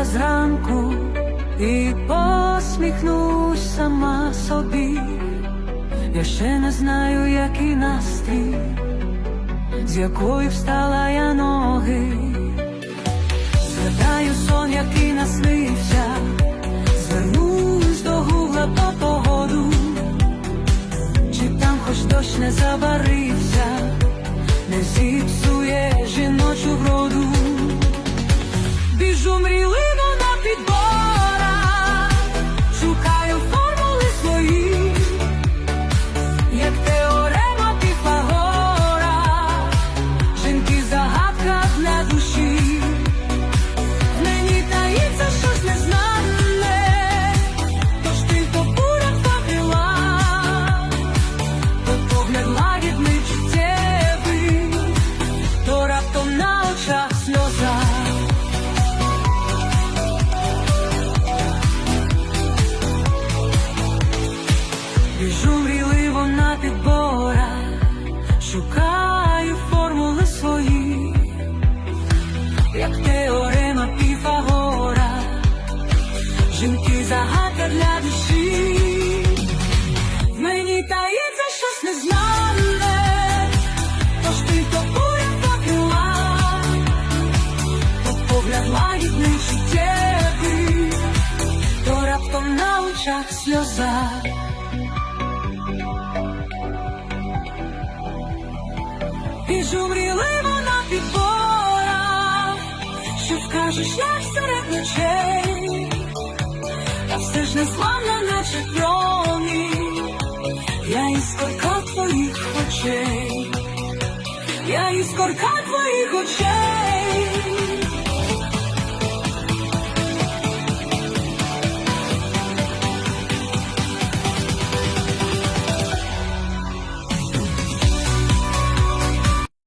я зранку і посміхнусь сама собі. Я ще не знаю, який настрій, з якої встала я ноги. Згадаю сон, який jak очах сльоза. Біжу мрійливо на підборах, що вкажеш, як серед ночей, та все ж не славна, наче промінь, я іскорка твоїх очей, я іскорка твоїх очей.